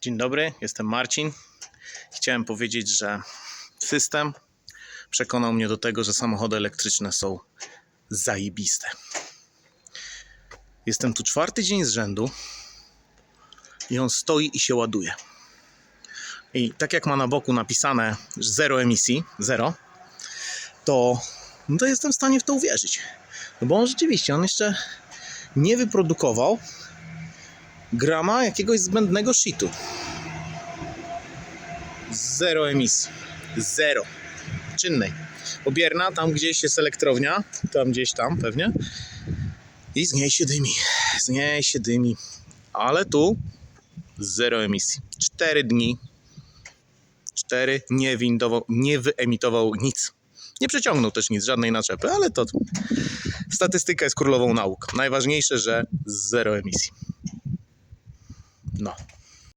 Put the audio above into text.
Dzień dobry, jestem Marcin. Chciałem powiedzieć, że system przekonał mnie do tego, że samochody elektryczne są zajebiste. Jestem tu czwarty dzień z rzędu i on stoi i się ładuje. I tak jak ma na boku napisane że zero emisji, zero, to, no to jestem w stanie w to uwierzyć. No bo on rzeczywiście, on jeszcze nie wyprodukował grama jakiegoś zbędnego shitu. Zero emisji. Zero. Czynnej. Obierna, tam gdzieś jest elektrownia, tam gdzieś tam pewnie. I z niej się dymi. Z niej się dymi. Ale tu zero emisji. Cztery dni. Cztery nie, windował, nie wyemitował nic. Nie przeciągnął też nic, żadnej naczepy, ale to statystyka jest królową nauk. Najważniejsze, że zero emisji. No.